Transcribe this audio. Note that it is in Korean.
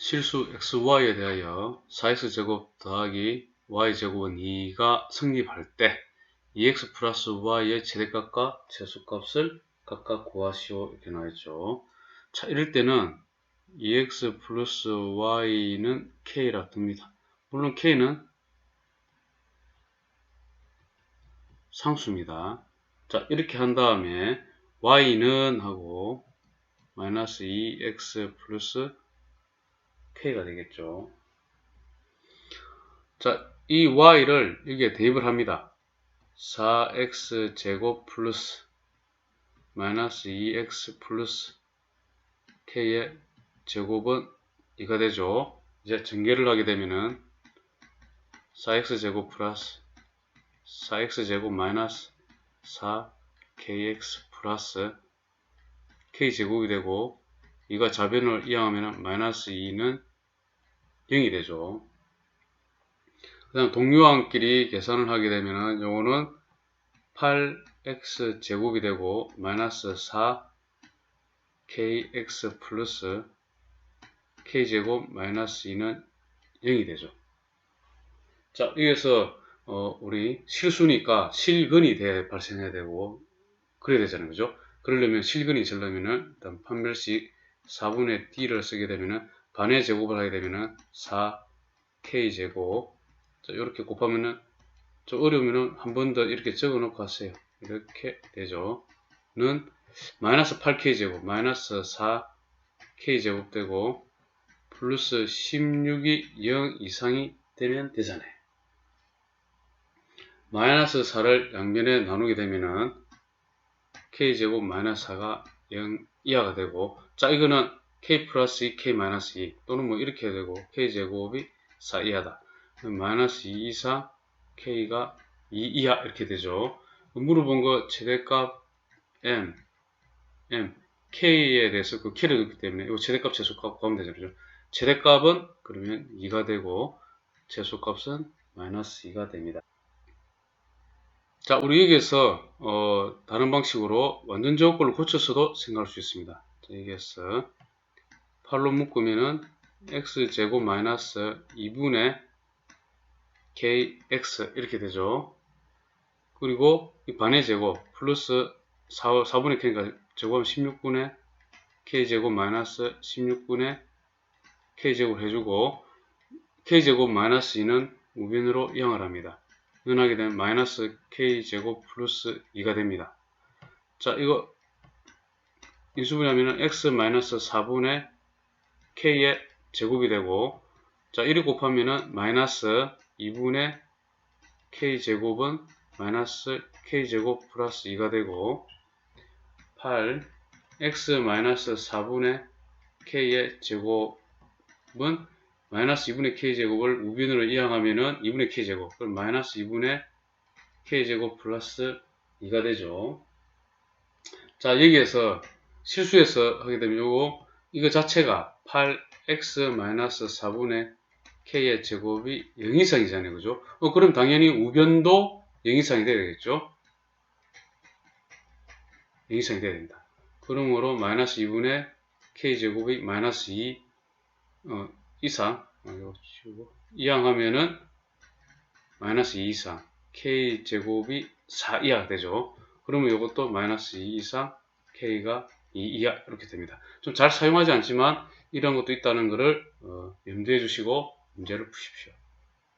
실수 xy에 대하여 4x제곱 더하기 y제곱은 2가 성립할 때 2x 플러스 y의 최대값과 최소값을 각각 구하시오 이렇게 나와있죠. 자 이럴 때는 2x 플러스 y는 k라 듭니다. 물론 k는 상수입니다. 자 이렇게 한 다음에 y는 하고 마이너스 2x 플러스 k가 되겠죠. 자, 이 y를 여기에 대입을 합니다. 4x 제곱 플러스 마이너스 2x 플러스 k의 제곱은 이가 되죠. 이제 전개를 하게 되면은 4x 제곱 플러스 4x 제곱 마이너스 4kx 플러스 k제곱이 되고 이가 자변을 이항하면 마이너스 2는 0이 되죠. 그 다음 동료항끼리 계산을 하게 되면 요거는 8x 제곱이 되고 마이너스 4kx 플러스 k제곱 마이너스 2는 0이 되죠. 자, 여기서 어, 우리 실수니까 실근이 대 발생해야 되고 그래야 되잖아요. 그죠? 그러려면 실근이 되려면은 일단 판별식 4분의 d를 쓰게 되면은 반의 제곱을 하게 되면은 4k 제곱. 자 이렇게 곱하면은 좀 어려우면은 한 번 더 이렇게 적어 놓고 하세요. 이렇게 되죠. 는 마이너스 8k 제곱 마이너스 4k 제곱 되고 플러스 16이 0 이상이 되면 되잖아요. 마이너스 4를 양변에 나누게 되면은 k제곱 마이너스 4가 0 이하가 되고 자 이거는 k 플러스 2, k 마이너스 2 또는 뭐 이렇게 되고 k제곱이 4 이하다. 마이너스 2 이상 k가 2 이하 이렇게 되죠. 물어본 거 최대값 m, m, k에 대해서 그 k를 넣기 때문에 이 최대값 최소값 구하면 되죠. 최대값은 그러면 2가 되고 최소값은 마이너스 2가 됩니다. 자, 우리 여기에서 어, 다른 방식으로 완전 제곱꼴을 고쳐서도 생각할 수 있습니다. 자, 여기에서 8로 묶으면은 x제곱 마이너스 2분의 kx 이렇게 되죠. 그리고 이 반의 제곱 플러스 4, 4분의 k니까 제곱하면 16분의 k제곱 마이너스 16분의 k제곱 해주고 k제곱 마이너스 2는 우변으로 이항을 합니다. 이항하게 되면 마이너스 k제곱 플러스 2가 됩니다. 자 이거 인수분해하면 x 마이너스 4분의 k의 제곱이 되고 자 1이 곱하면은 마이너스 2분의 k제곱은 마이너스 k제곱 플러스 2가 되고 8 x 마이너스 4분의 k의 제곱은 마이너스 2분의 k제곱을 우변으로 이항하면은 2분의 k제곱 그럼 마이너스 2분의 k제곱 플러스 2가 되죠. 자 여기에서 실수해서 하게 되면 요거 이거 자체가 8x-4분의 k의 제곱이 0 이상이잖아요. 그죠? 어, 그럼 당연히 우변도 0 이상이 되겠죠? 0 이상이 돼야 됩니다. 그러므로 마이너스 2분의 k제곱이 마이너스 2 어, 이상 어, 이항 하면은 마이너스 2 이상 k제곱이 4 이하 되죠. 그러면 이것도 마이너스 2 이상 k가 2 이하 이렇게 됩니다. 좀 잘 사용하지 않지만 이런 것도 있다는 것을 어, 염두해 주시고 문제를 푸십시오.